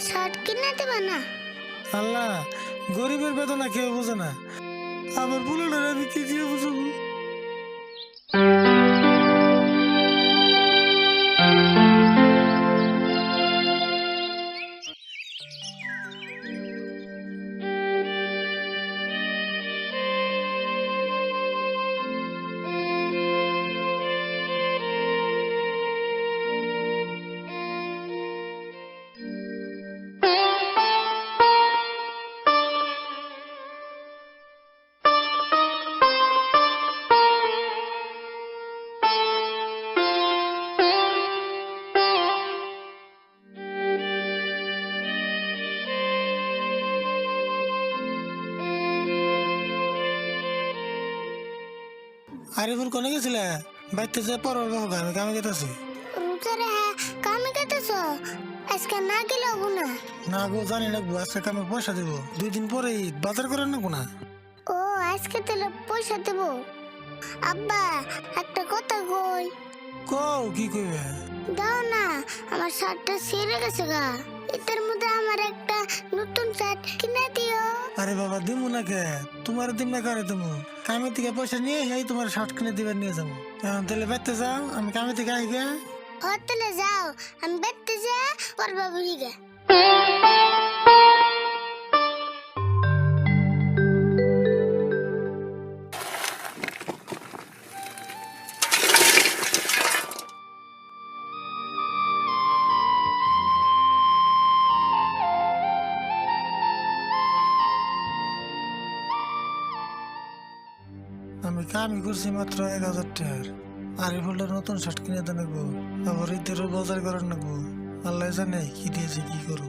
Shirt কিনে দেবে না? আল্লাহ, গরিবের বেদনা কেউ বোঝে না। আমার বুলেটের আমি কি দিয়ে বুঝব? আরিফুল কোনে গেছিলে? বাইতে যে পরবার বাবু আমি কামে গেতেছি হ্যাঁ কামে আজকে না গেলে হব না। না গো জানি না আজকে কামে পয়সা দেবো। দুই দিন পরে বাজার করেন না কোনা ও আজকে তাহলে পয়সা দেব। আব্বা একটা কথা কই। কও কি কইবে? দাও না আমার শার্টটা ছিঁড়ে গেছে গা। এটার মধ্যে আমার একটা নতুন শার্ট কিনে আরে বাবা, দিমু না কে তোমার দিম না করে তুমি কামে থেকে পয়সা নিয়ে এই তোমার শর্ট কিনে দিবার নিয়ে যাব। এখন তাহলে বেড়তে যাও, আমি কামে থেকে আই গে ও, তাহলে যাও, আমি বেড়তে যা পরবা বুঝি আমি করছি মাত্র এক হাজার টাকার। আরিফুলটার নতুন শার্ট কিনে দেন গো আবার ঈদেরও বাজার করেন না গো আল্লাহ জানে কি দিয়েছে, কি করব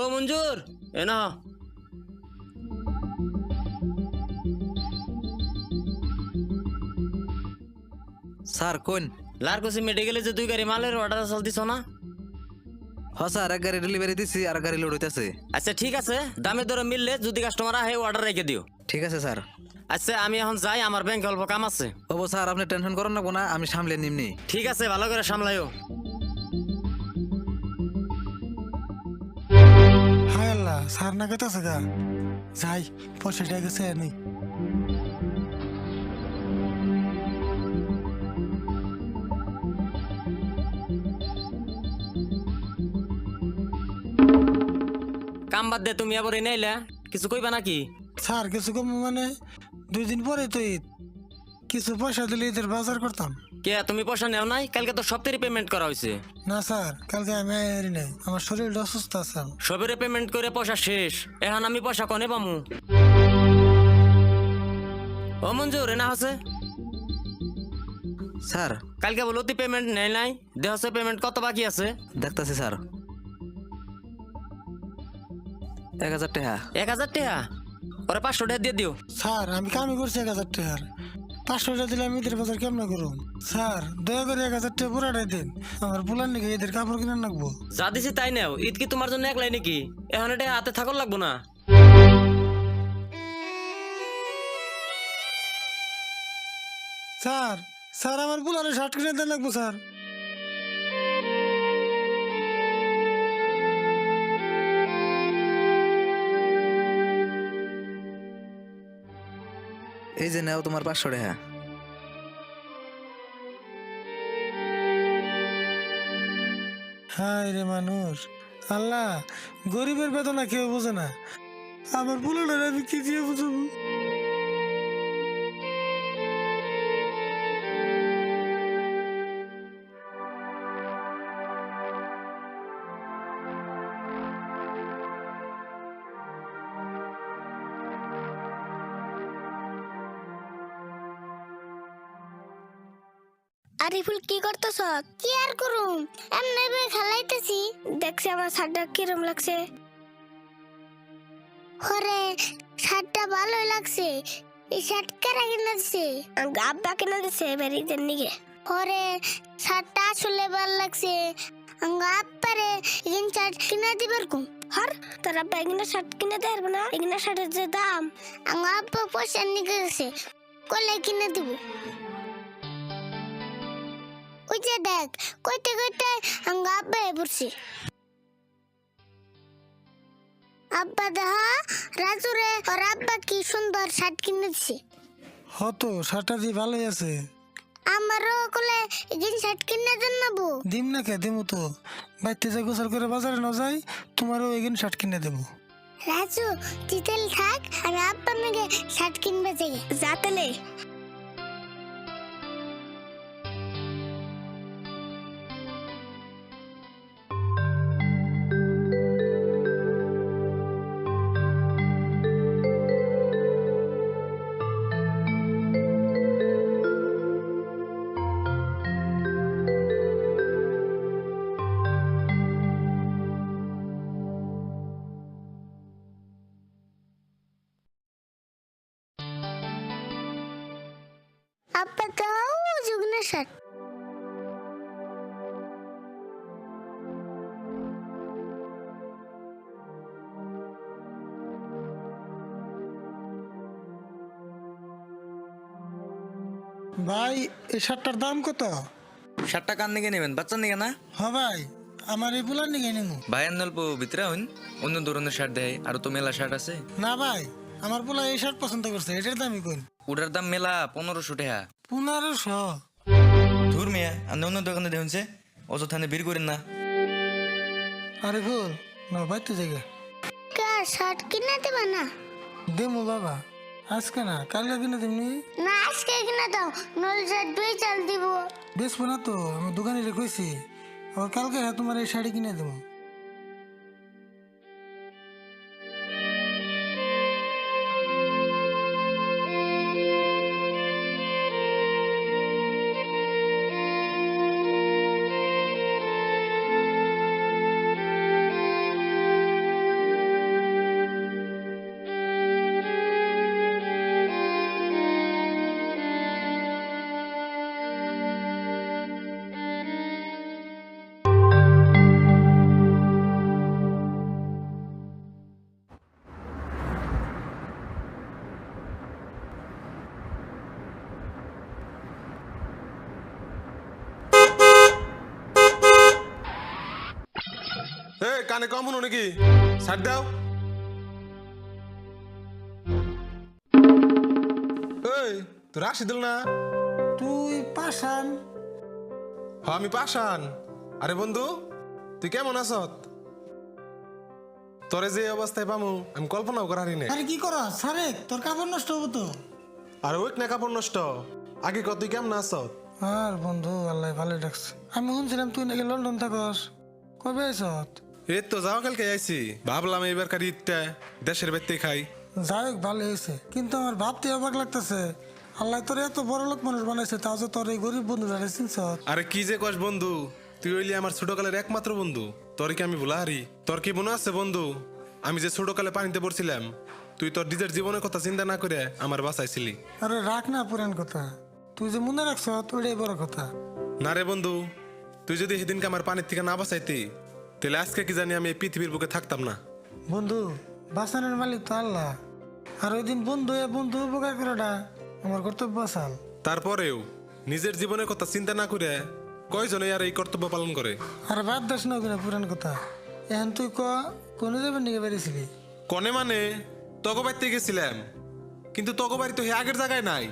ও মঞ্জুর এ না স্যার কোন? লারকুসি মেডিকেলে যে দুই গাড়ি মালের অর্ডার চাল দিছ না? হ স্যার এক গাড়ি ডেলিভারি দিছি আর গাড়ি লোড হইতেছে। আচ্ছা ঠিক আছে। দামে দরে মিললে যদি কাস্টমার আহে অর্ডার রেখে দিও। ঠিক আছে স্যার। আচ্ছা আমি এখন যাই আমার ব্যাংকে অল্প কাম আছে। ওবো স্যার আপনি টেনশন করেন না না আমি সামলে নিমনি। ঠিক আছে ভালো করে সামলাইও। সার না গেতেছে গা। যাই পয়সাটা গেছে নেই কাম বাদ দে তুমি আবার এনে আইলা। কিছু কইবা নাকি? স্যার কিছু কম মানে দুই দিন পরে তো ঈদ। কিছু পয়সা দিলে ঈদের বাজার করতাম। কে তুমি পয়সা নেও নাই? কালকে তো সপ্তাহে পেমেন্ট করা হয়েছে না স্যার কালকে আমি আইরি নাই। আমার শরীরটা অসুস্থ আছে সবেরে পেমেন্ট করে পয়সা শেষ। এখন আমি পয়সা কনে পামু? ও মঞ্জুর এনা আছে স্যার। কালকে বলো তুই পেমেন্ট নেই নাই। দেহ পেমেন্ট কত বাকি আছে? দেখতাছি স্যার। এক হাজার টাকা। এক হাজার টাকা? ওরা পাঁচশো টাকা দিয়ে দিও। স্যার আমি কামই করছি এক হাজার টাকার। পাঁচশো টাকা দিলে আমি ঈদের বাজার কেমন করুন স্যার দয়া করে এক হাজার টাকা পুরাটাই দিন। আমার বুলার নাকি ঈদের কাপড় কিনে রাখব যা দিছি তাই নেও ঈদ কি তোমার জন্য একলাই নাকি? এখন এটা হাতে থাকর লাগবো না। স্যার স্যার আমার বুলারে শার্ট কিনে দেন লাগবো স্যার। এই যে নেও তোমার পাঁচশো টাকা। হায় রে মানুষ। আল্লাহ, গরিবের বেদনা কেউ বোঝে না। আমার বুলারে আমি কি দিয়ে বুঝব? আরিফুল কি করতেছ? কি আর করুম? এমনি বে খেলাইতেছি দেখছি আমার শার্টটা কিরম লাগছে। হরে শার্টটা ভালোই লাগছে। এই শার্ট কারা কিনে দিছে? আব্বা কিনে দিছে এবার ঈদের নিগে। ওরে শার্টটা আসলে ভালো লাগছে। আব্বারে এই শার্ট কিনে দিবার কুম। হর তোর আব্বা এগুলো শার্ট কিনে দেয় না? এগুলো শার্টের যে দাম। আঙ্গ আব্বা পয়সা নিয়ে গেছে। কলে কিনে দিব। ওই যে দেখ কইতে কইতে আঙ্গ আব্বা পড়ছে। আব্বা দেখা রাজুরে ওর আব্বা কি সুন্দর শার্ট কিনে দিছে হতো শার্টটা দিয়ে ভালোই আছে। আমারও কোলে জিন শার্ট কিনে দেন না বউ। দিম না কে দিমু তো। বাইতে যে গোসল করে বাজারে না যাই তোমারও এগিন শার্ট কিনে দেবো। রাজু তিতেল থাক আমি আব্বা মেগে শার্ট কিনবে যাই আব্বা শার্ট ভাই এই শার্টটার দাম কত? ষাট টাকা নিকে নেবেন? বাচ্চার নিকে না? হ ভাই আমার এই পুলার নিকে নিমু। ভাই অল্প ভিতরে হইন অন্য ধরনের শার্ট দেয় আর তো মেলা শার্ট আছে। না ভাই আমার পোলা এই শার্ট পছন্দ করছে এটার দামই কোন ওটার দাম মেলা পনেরোশো টাকা। পনেরোশো? ধুর মিয়া আর অন্য দোকানে দেখুনছে অযথানে ভিড় করেন না আরে ভুল না বাইতে জায়গা কা শার্ট কিনে দেবে না দেমু বাবা আজকে না কালকে কিনে দিমনি না আজকে কিনে দাও নল শার্ট দুই চাল দিব বেশ না তো আমি দোকানে রেখেছি আবার কালকে তোমার এই শাড়ি কিনে দেবো এ কানে কম হলো নাকি? ছাড় দাও। এই তোর রাশিদুল না? তুই পাশান হ আমি পাশান আরে বন্ধু তুই কেমন আছত তোরে যে অবস্থায় পামু আমি কল্পনাও করারি না আরে কি কর সারে তোর কাপড় নষ্ট হব তো। আর ওই না কাপড় নষ্ট। আগে কত তুই কেমন আছত আর বন্ধু আল্লাহ ভালো ডাকছে। আমি শুনছিলাম তুই নাকি লন্ডন থাকস। কবে আইসত এই তো যাও কালকে আইছি ভাবলাম এইবার কার ঈদটা দেশের বাড়িতে খাই। যাই হোক ভালো হয়েছে। কিন্তু আমার ভাবতে অবাক লাগতেছে। আল্লাহ তোর এত বড় লোক মানুষ বানাইছে তাও যে তোর এই গরিব বন্ধু চিনছত আরে কি যে কস বন্ধু তুই হইলি আমার ছোটকালের একমাত্র বন্ধু। তোর কি আমি ভুলা হারি? তোর কি মনে আছে বন্ধু? আমি যে ছোটকালে পানিতে পড়ছিলাম তুই তোর নিজের জীবনের কথা চিন্তা না করে আমার বাঁচাইছিলি আরে রাখ না পুরান কথা। তুই যে মনে রাখছ ওইটাই বড় কথা। না রে বন্ধু তুই যদি সেদিনকে আমার পানির থেকে না বাঁচাইতি তাহলে আজকে কি জানি আমি এই পৃথিবীর বুকে থাকতাম না? বন্ধু বাসানের মালিক তো আল্লাহ। আর ওই দিন বন্ধু হয়ে বন্ধু উপকার করাটা আমার কর্তব্য আসাল। তারপরেও নিজের জীবনের কথা চিন্তা না করে কয়জনে আর এই কর্তব্য পালন করে? আর বাদ দাস না ওখানে পুরান কথা। এখন তুই ক কোন যাবেন নিকে বেরিয়েছিলি? কনে মানে তগো বাড়িতে গেছিলাম। কিন্তু তগো বাড়ি তো হে আগের জায়গায় নাই।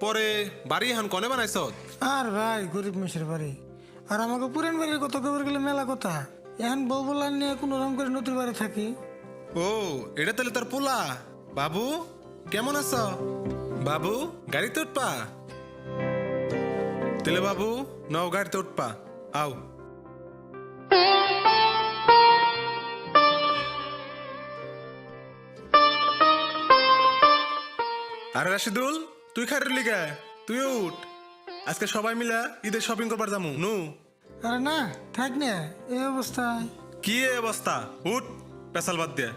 পরে বাড়ি এখন কনে বানাইছ? আর ভাই গরিব মেশের বাড়ি। আর আমাকে পুরান বাড়ির কথা খবর গেলে মেলা কথা। এখন বউ বলার নিয়ে কোনো রকম করে নতুন বাড়ি থাকি। ও, এটা তাহলে তোর পোলা। বাবু, কেমন আছ? বাবু, গাড়িতে উঠপা তাহলে বাবু, নাও গাড়িতে উঠপা আও। আরে রাশিদুল, তুই খারের লিগা, তুই উঠ। আজকে সবাই মিলা ঈদের শপিং করবার যামু। নু। আরে না থাক না এই অবস্থায়। কি এ অবস্থা? উঠ পেশাল বাদ দিয়ে